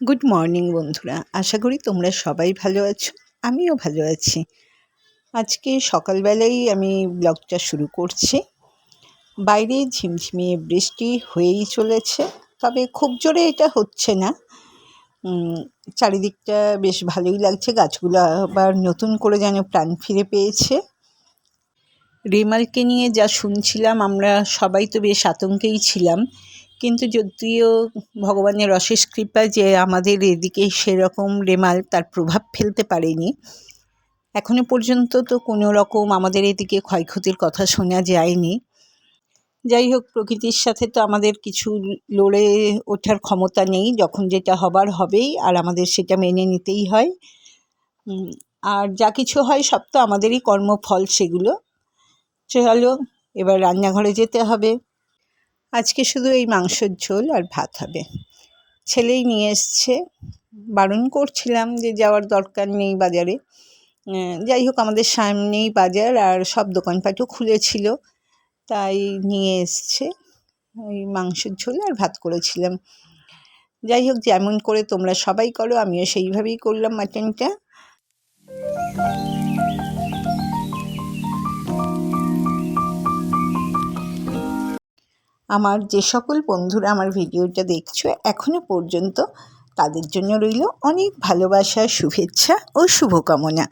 Good morning বন্ধুরা। আশা করি তোমরা সবাই ভালো আছো, আমিও ভালো আছি। আজকে সকালবেলাই আমি ব্লগটা শুরু করছি। বাইরে ঝিমঝিমিয়ে বৃষ্টি হয়েই চলেছে, তবে খুব জোরে এটা হচ্ছে না। চারিদিকটা বেশ ভালোই লাগছে, গাছগুলো আবার নতুন করে যেন প্রাণ ফিরে পেয়েছে। রেমালকে নিয়ে যা শুনছিলাম, আমরা সবাই তো বেশ আতঙ্কেই ছিলাম। কিন্তু যদিও ভগবানের অশেষ কৃপা যে আমাদের এদিকে সেরকম রেমাল তার প্রভাব ফেলতে পারেনি, এখনও পর্যন্ত তো কোনো রকম আমাদের এদিকে ক্ষয়ক্ষতির কথা শোনা যায়নি। যাই হোক, প্রকৃতির সাথে তো আমাদের কিছু লড়ে ওঠার ক্ষমতা নেই, যখন যেটা হবার হবেই আর আমাদের সেটা মেনে নিতেই হয়। আর যা কিছু হয় সব তো আমাদেরই কর্মফল সেগুলো। চলো, এবার রান্নাঘরে যেতে হবে। আজকে শুধু এই মাংসের ঝোল আর ভাত হবে। ছেলেই নিয়ে এসছে। বারণ করছিলাম যে যাওয়ার দরকার নেই বাজারে। যাই হোক, আমাদের সামনেই বাজার আর সব দোকানপাটও খুলেছিল। তাই নিয়ে এসছে। ওই মাংসের ঝোল আর ভাত করেছিলাম। যাই হোক, যেমন করে তোমরা সবাই করো, আমিও সেইভাবেই করলাম মাটনটা। আমার যে সকল বন্ধুরা আমার ভিডিওটা দেখছ এখনও পর্যন্ত তাদের জন্য রইল অনেক ভালোবাসা, শুভেচ্ছা ও শুভকামনা।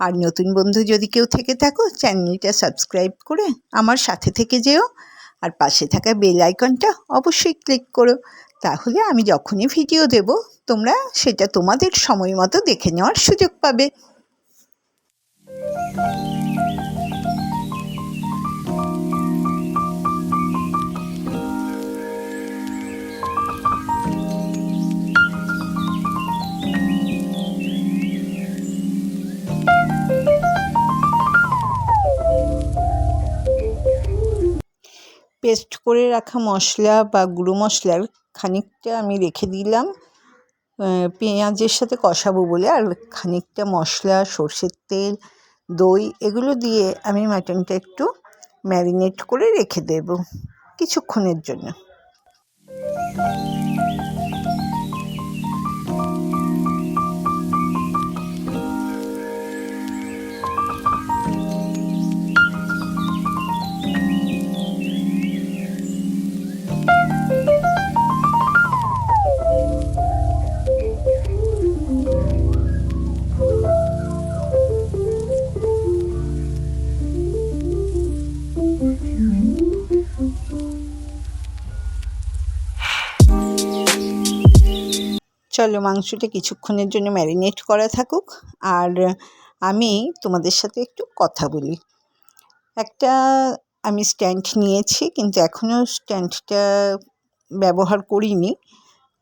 আর নতুন বন্ধু যদি কেউ থেকে থাকো, চ্যানেলটা সাবস্ক্রাইব করে আমার সাথে থেকে যেও। আর পাশে থাকা বেল আইকনটা অবশ্যই ক্লিক করো। তাহলে আমি যখনই ভিডিও দেব, তোমরা সেটা তোমাদের সময় মতো দেখে নেওয়ার সুযোগ পাবে। পেস্ট করে রাখা মশলা বা গুঁড়ো মশলার খানিকটা আমি রেখে দিলাম। পেঁয়াজের সাথে কষাবো বলে, আর খানিকটা মশলা, সর্ষের তেল, দই, এগুলো দিয়ে আমি মাটনটা একটু ম্যারিনেট করে রেখে দেব কিছুক্ষণের জন্য। চলো মাংসটা কিছুক্ষণের জন্য ম্যারিনেট করা থাকুক। আর আমি তোমাদের সাথে একটু কথা বলি। একটা আমি স্ট্যান্ড নিয়েছি, কিন্তু এখনও স্ট্যান্ডটা ব্যবহার করিনি।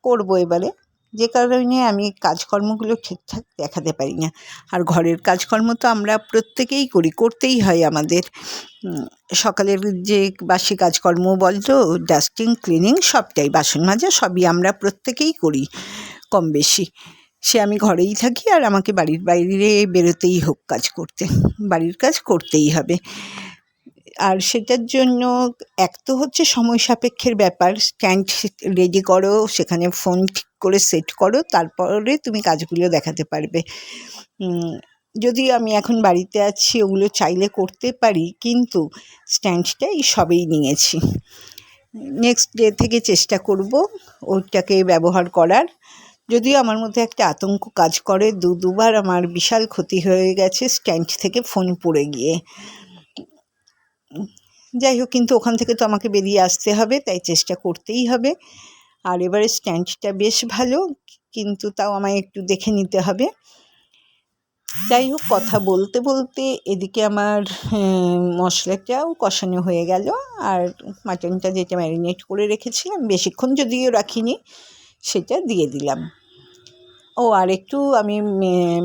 করব এবারে। যে কারণে আমি কাজকর্মগুলো ঠিকঠাক দেখাতে পারি না। আর ঘরের কাজকর্ম তো আমরা প্রত্যেকেই করি, করতেই হয় আমাদের। সকালের যে বাসি কাজকর্ম বলতো ডাস্টিং ক্লিনিং সবটাই, বাসন মাজা সবই আমরা প্রত্যেকেই করি। কম বেশি। সে আমি ঘরেই থাকি আর আমাকে বাড়ির বাইরে বেরোতেই হোক কাজ করতে। বাড়ির কাজ করতেই হবে। আর সেটার জন্য এক তো হচ্ছে সময় সাপেক্ষের ব্যাপার। স্ট্যান্ড রেডি করো, সেখানে ফোন ঠিক করে সেট করো, তারপরে তুমি কাজগুলো দেখাতে পারবে। যদি আমি এখন বাড়িতে আছি, ওগুলো চাইলে করতে পারি, কিন্তু স্ট্যান্ডটা এই সবেই নিয়েছি। নেক্সট ডে থেকে চেষ্টা করব ওইটাকে ব্যবহার করার। যদিও আমার মধ্যে একটা আতঙ্ক কাজ করে। দু, দুবার আমার বিশাল ক্ষতি হয়ে গেছে স্ট্যান্ড থেকে ফোন পড়ে গিয়ে। যাই হোক, কিন্তু ওখান থেকে তো আমাকে বেরিয়ে আসতে হবে, তাই চেষ্টা করতেই হবে। আর এবারে স্ট্যান্ডটা বেশ ভালো, কিন্তু তাও আমায় একটু দেখে নিতে হবে। যাই হোক, কথা বলতে বলতে এদিকে আমার মশলাটাও কষানো হয়ে গেল। আর মাটনটা যেটা ম্যারিনেট করে রেখেছিলাম, বেশিক্ষণ যদিও রাখিনি, সেটা দিয়ে দিলাম। ও, আর একটু আমি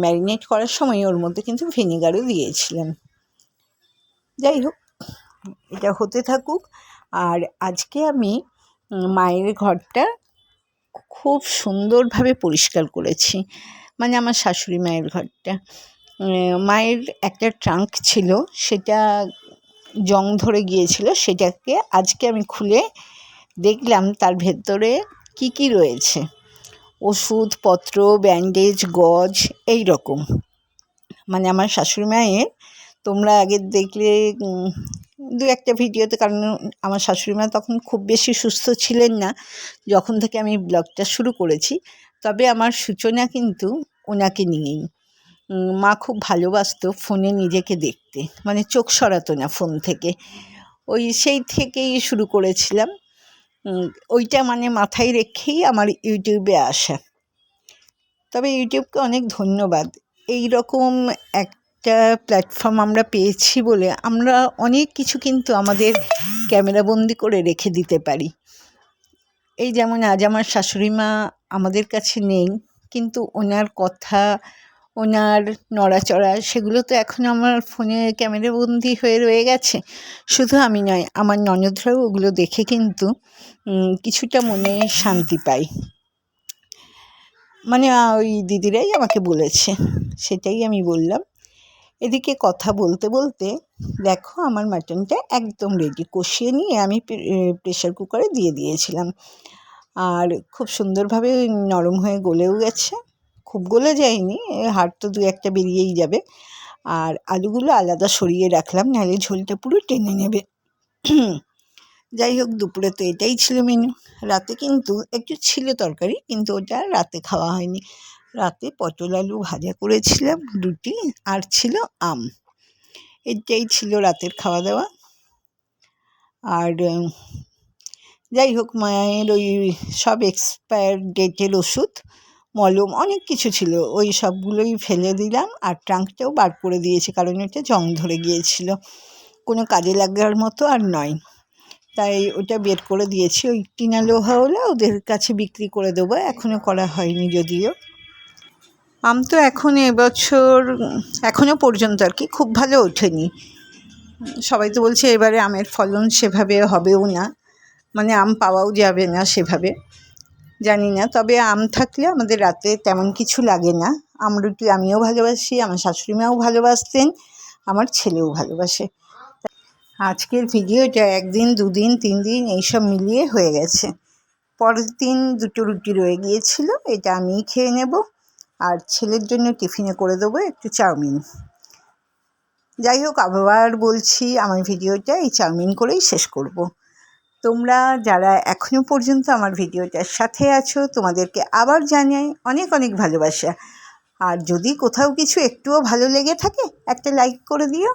ম্যারিনেট করার সময় ওর মধ্যে কিন্তু ভিনেগারও দিয়েছিলাম। যাই হোক, এটা হতে থাকুক। আর আজকে আমি মায়ের ঘরটা খুব সুন্দরভাবে পরিষ্কার করেছি। মানে আমার শাশুড়ি মায়ের ঘরটা। মায়ের একটা ট্রাঙ্ক ছিল, সেটা জং ধরে গিয়েছিল, সেটাকে আজকে আমি খুলে দেখলাম তার ভেতরে কি কি রয়েছে। ওষুধপত্র ব্যান্ডেজ গজ এই রকম মানে আমার শাশুড়ি মায়ের, তোমরা আগে দেখলে দু একটা ভিডিওতে, কারণ আমার শাশুড়ি মা তখন খুব বেশি সুস্থ ছিলেন না, যখন থেকে আমি ব্লগটা শুরু করেছি। তবে আমার সূচনা কিন্তু ওনাকে নিয়েই। মা খুব ভালোবাসতো ফোনে নিজেকে দেখতে। মানে চোখ সরাতো না ফোন থেকে। ওই সেই থেকেই শুরু করেছিলাম। ওইটা মানে মাথায় রেখেই আমার ইউটিউবে আসা। তবে ইউটিউবকে অনেক ধন্যবাদ। এই রকম একটা প্ল্যাটফর্ম আমরা পেয়েছি বলে আমরা অনেক কিছু কিন্তু আমাদের ক্যামেরাবন্দি করে রেখে দিতে পারি। এই যেমন আজ আমার শাশুড়ি মা আমাদের কাছে নেই, কিন্তু ওনার কথা ওনার নড়াচড়া, সেগুলো তো এখন আমার ফোনে ক্যামেরাবন্দি হয়ে রয়ে গেছে। শুধু আমি নয়, আমার ননদরাও ওগুলো দেখে কিন্তু কিছুটা মনে শান্তি পাই মানে ওই দিদিরাই আমাকে বলেছে, সেটাই আমি বললাম। এদিকে কথা বলতে বলতে, দেখো আমার মাটনটা একদম রেডি কষিয়ে নিয়ে আমি প্রেশার কুকারে দিয়ে দিয়েছিলাম। আর খুব সুন্দরভাবে নরম হয়ে গলেও গেছে। খুব গলে যায়নি হাড় তো দু একটা বেরিয়েই যাবে। আর আলুগুলো আলাদা সরিয়ে রাখলাম, নাহলে ঝোলটা পুরো টেনে নেবে। যাই হোক, দুপুরে তো এটাই ছিল মেনু রাতে কিন্তু একটু ছিল তরকারি, কিন্তু ওটা রাতে খাওয়া হয়নি। রাতে পটল আলু ভাজা করেছিলাম, রুটি, আর ছিল আম। এটাই ছিল রাতের খাওয়া দাওয়া আর, যাই হোক, মায়ের ওই সব এক্সপায়ার ডেটের ওষুধ। মলম অনেক কিছু ছিল। ওই সবগুলোই ফেলে দিলাম আর ট্রাঙ্কটাও বার করে দিয়েছি কারণ ওটা জং ধরে গিয়েছিল। কোনো কাজে লাগার মতো আর নয়। তাই ওটা বের করে দিয়েছি। ওই টিনা লোহা হলে ওদের কাছে বিক্রি করে দেবো। এখনও করা হয়নি যদিও। আম তো এখন এবছর এখনও পর্যন্ত আর কি খুব ভালো ওঠেনি। সবাই তো বলছে এবারে আমের ফলন সেভাবে হবেও না। মানে আম পাওয়াও যাবে না সেভাবে। জানি না, তবে আম থাকলে আমাদের রাতে তেমন কিছু লাগে না। আমরুটি আমিও ভালোবাসি, আমার শাশুড়ি মাও ভালোবাসতেন, আমার ছেলেও ভালোবাসে। আজকের ভিডিওটা একদিন, দুদিন তিন দিন এইসব মিলিয়ে হয়ে গেছে। পরের দিন দুটো রুটি রয়ে গিয়েছিল, এটা আমিই খেয়ে নেব। আর ছেলের জন্য টিফিনে করে দেবো একটু চাউমিন। যাই হোক, আবার বলছি, আমার ভিডিওটা এই চাউমিন করেই শেষ করব। তোমরা যারা এখনও পর্যন্ত আমার ভিডিওটার সাথে আছো, তোমাদেরকে আবার জানাই অনেক অনেক ভালোবাসা। আর যদি কোথাও কিছু একটুও ভালো লেগে থাকে, একটা লাইক করে দিও।